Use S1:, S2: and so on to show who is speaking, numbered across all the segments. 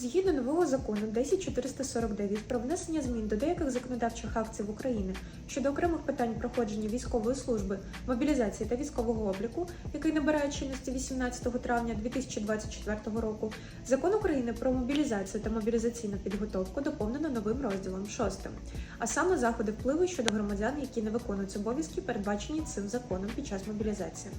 S1: Згідно нового закону 10449 про внесення змін до деяких законодавчих актів України щодо окремих питань проходження військової служби, мобілізації та військового обліку, який набирає чинності 18 травня 2024 року, закон України про мобілізацію та мобілізаційну підготовку доповнено новим розділом 6, а саме заходи впливу щодо громадян, які не виконують обов'язки, передбачені цим законом під час мобілізації.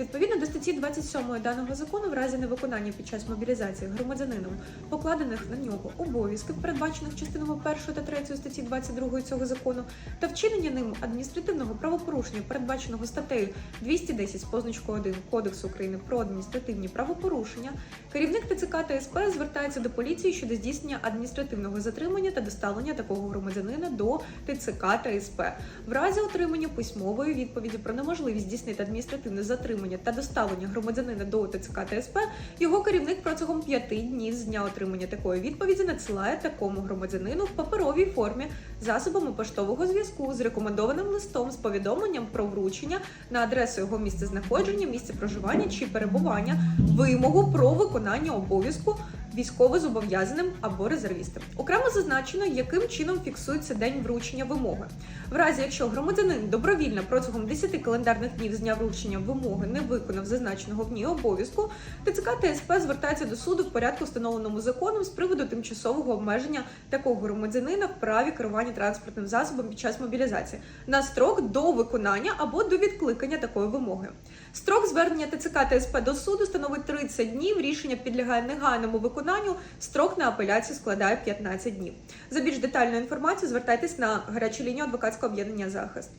S1: Відповідно до статті 27 даного закону, в разі невиконання під час мобілізації громадянином покладених на нього обов'язків, передбачених частинами 1 та 3 статті 22 цього закону, та вчинення ним адміністративного правопорушення, передбаченого статтею 210 з позначкою 1 Кодексу України про адміністративні правопорушення, керівник ТЦК та СП звертається до поліції щодо здійснення адміністративного затримання та доставлення такого громадянина до ТЦК та СП. В разі отримання письмової відповіді про неможливість здійснити адміністративне затримання та доставлення громадянина до ТЦК та СП, його керівник протягом п'яти днів з дня отримання такої відповіді надсилає такому громадянину в паперовій формі засобами поштового зв'язку з рекомендованим листом з повідомленням про вручення на адресу його місцезнаходження, місце проживання чи перебування, вимогу про виконання обов'язку військовозобов'язаним або резервістом. Окремо зазначено, яким чином фіксується день вручення вимоги. В разі, якщо громадянин добровільно протягом 10 календарних днів з дня вручення вимоги не виконав зазначеного в ній обов'язку, ТЦК та СП звертається до суду в порядку, встановленому законом з приводу тимчасового обмеження такого громадянина в праві керування транспортним засобом під час мобілізації на строк до виконання або до відкликання такої вимоги. Строк звернення ТЦК та СП до суду становить 30 днів. Рішення підлягає негайному виконанню. Строк на апеляцію складає 15 днів. За більш детальну інформацію звертайтесь на гарячу лінію адвокатського об'єднання захист.